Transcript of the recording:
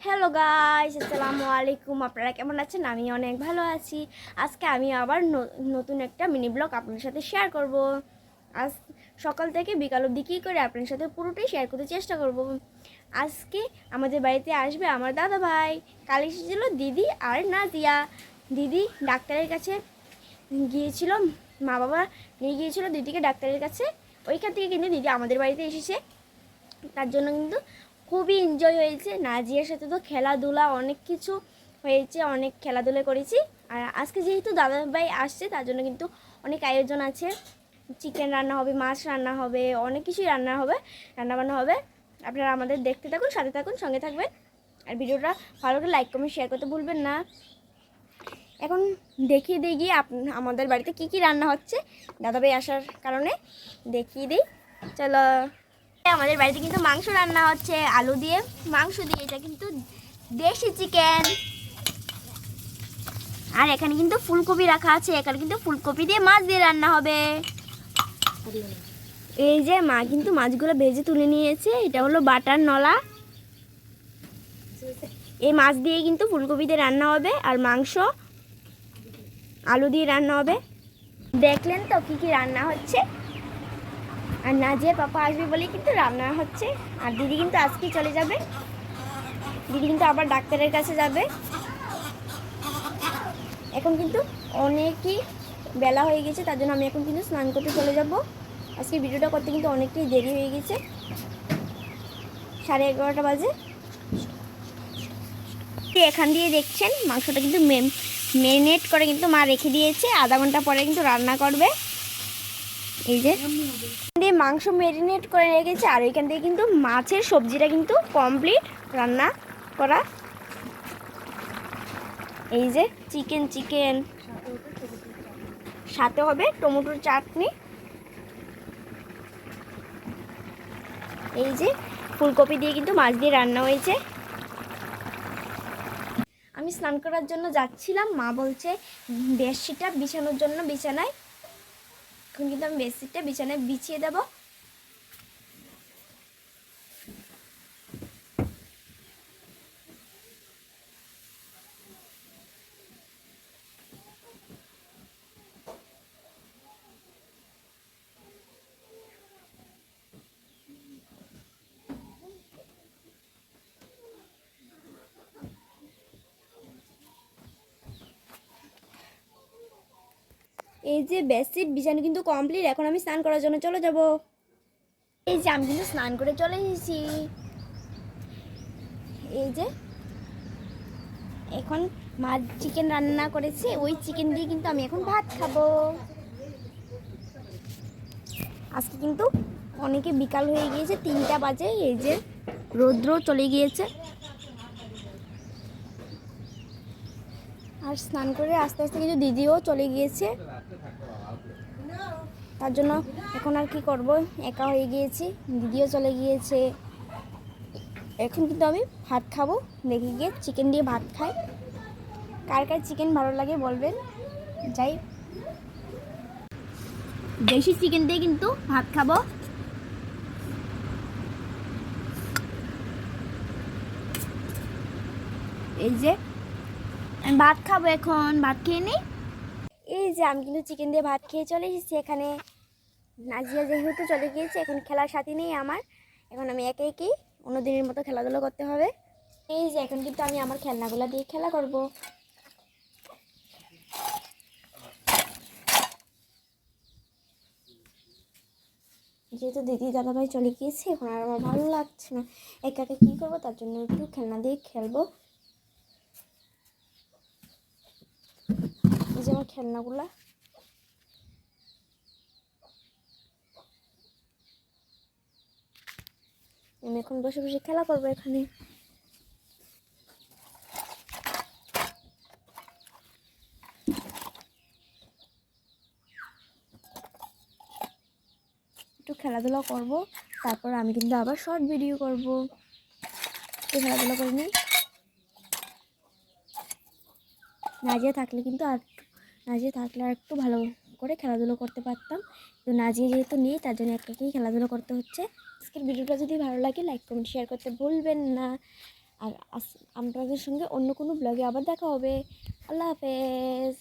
Hello guys আসসালামু আলাইকুম আপনারা কেমন আছেন? আমি অনেক ভালো আছি। আজকে আমি আবার নতুন একটা মিনি ব্লগ আপনাদের সাথে শেয়ার করব। আজ সকাল থেকে বিকাল অবধি কী করে আপনাদের সাথে পুরোটাই শেয়ার করতে চেষ্টা করব। আজকে আমাদের বাড়িতে আসবে আমার দাদা ভাই। কাল এসেছিল দিদি আর নাদিয়া দিদি ডাক্তারের কাছে গিয়েছিল। মা বাবা নিয়ে গিয়েছিল। দিদিকে ডাক্তারের কাছে। ওইখান থেকে কিন্তু দিদি আমাদের বাড়িতে এসেছে। তার জন্য কিন্তু খুবই এনজয় হয়েছে। নাজিয়ার সাথে তো খেলাধুলা অনেক কিছু হয়েছে, অনেক খেলাধুলা করেছি। আর আজকে যেহেতু দাদাভাই আসছে, তার জন্য কিন্তু অনেক আয়োজন আছে। চিকেন রান্না হবে, মাছ রান্না হবে, অনেক কিছুই রান্না হবে রান্না বান্না হবে। আপনারা আমাদের দেখতে থাকুন, সাথে থাকুন, সঙ্গে থাকবেন। আর ভিডিওটা ভালো করে লাইক কমেন্ট শেয়ার করতে ভুলবেন না। এখন দেখিয়ে দিই গিয়ে আমাদের বাড়িতে কি কি রান্না হচ্ছে। দাদাভাই আসার কারণে দেখিয়ে দিই। চলো। আমাদের বাড়িতে কিন্তু মাংস রান্না হচ্ছে, আলু দিয়ে মাংস দিয়ে, এটা কিন্তু দেশি চিকেন। আর এখানে কিন্তু ফুলকপি রাখা আছে, এখানে কিন্তু ফুলকপি দিয়ে মাছ দিয়ে রান্না হবে। এই যে মা কিন্তু মাছগুলো ভেজে তুলে নিয়েছে, এটা হলো বাটার নলা। এই মাছ দিয়ে কিন্তু ফুলকপি দিয়ে রান্না হবে, আর মাংস, আলু দিয়ে রান্না হবে। দেখলেন তো কি কি রান্না হচ্ছে? আর নাজিয়া পাপা আসবে বলেই কিন্তু রান্না হচ্ছে। আর দিদি কিন্তু আজকেই চলে যাবে। দিদি কিন্তু আবার ডাক্তারের কাছে যাবে। এখন কিন্তু অনেকই বেলা হয়ে গেছে, তার জন্য আমি এখন কিন্তু স্নান করতে চলে যাব। আজকে ভিডিওটা করতে কিন্তু অনেকটাই দেরি হয়ে গেছে। সাড়ে এগারোটা বাজে। এখান দিয়ে দেখছেন, মাংসটা কিন্তু মেরিনেট করে কিন্তু মা রেখে দিয়েছে। আধা ঘণ্টা পরে কিন্তু রান্না করবে। এই যে দিয়ে মাংস মেরিনেট করে রেখেছে, আর ওইখান থেকে কিন্তু মাছের সবজিটা কিন্তু কমপ্লিট রান্না করা। এই যে চিকেন চিকেন সাথে হবে টমেটোর চাটনি। এই যে, ফুলকপি দিয়ে কিন্তু মাছ দিয়ে রান্না হয়েছে। আমি স্নান করার জন্য যাচ্ছিলাম, মা বলছে বেডশিটটা বিছানোর জন্য বিছানায়। এখন কিন্তু আমি বেডশিটটা বিছানায় বিছিয়ে দেব। এই যে বেডশিট বিছানো কিন্তু কমপ্লিট, এখন আমি স্নান করার জন্য চলে যাব। এই যে আমি কিন্তু স্নান করে চলে এসেছি। এই যে এখন মা চিকেন রান্না করেছে, ওই চিকেন দিয়ে কিন্তু আমি এখন ভাত খাব। আজকে কিন্তু অনেকে বিকাল হয়ে গিয়েছে, তিনটা বাজে, এই যে রৌদ্র চলে গিয়েছে। আর স্নান করে আস্তে আস্তে কিন্তু দিদিও চলে গিয়েছে। তার জন্য এখন আর কি করব? একা হয়ে গিয়েছি, দিদিও চলে গিয়েছে। এখন কিন্তু আমি ভাত খাব, দেখে গিয়ে চিকেন দিয়ে ভাত খাই। কার কার চিকেন ভালো লাগে বলবেন? যাই। দেশি চিকেন দিয়ে কিন্তু ভাত খাব। এই যে আমি ভাত খাব এখন, ভাত খেয়ে নিই এই যে, আমি কিন্তু চিকেন দিয়ে ভাত খেয়ে চলে এসেছি এখানে। নাজিয়া যেহেতু চলে গিয়েছে, এখন খেলার সাথী নেই আমার। এখন আমি একে একেই অন্য দিনের মতো খেলাধুলো করতে হবে। এই যে, এখন কিন্তু আমি আমার খেলনাগুলো দিয়ে খেলা করব। যেহেতু দিদি দাদাভাই চলে গিয়েছে, এখন আর আমার ভালো লাগছে না। একা একা কী করব? তার জন্য একটু খেলনা দিয়ে খেলব। এই যে আমার খেলনাগুলা। আমি এখন বসে বসে খেলা করব এখানে। একটু খেলাধুলা করব, তারপর আমি কিন্তু আবার শর্ট ভিডিও করব। একটু খেলাধুলা করে নিই। নাজিয়া থাকলে কিন্তু আর নাজিয়া থাকলে আর একটু ভালো করে খেলাধুলো করতে পারতাম। তো নাজিয়ে যেহেতু নেই, তার জন্য একটাকেই খেলাধুলো করতে হচ্ছে। আজকের ভিডিওটা যদি ভালো লাগে লাইক কমেন্ট শেয়ার করতে ভুলবেন না। আর আমাদের আপনাদের সঙ্গে অন্য কোনো ব্লগে আবার দেখা হবে। আল্লাহ হাফেজ।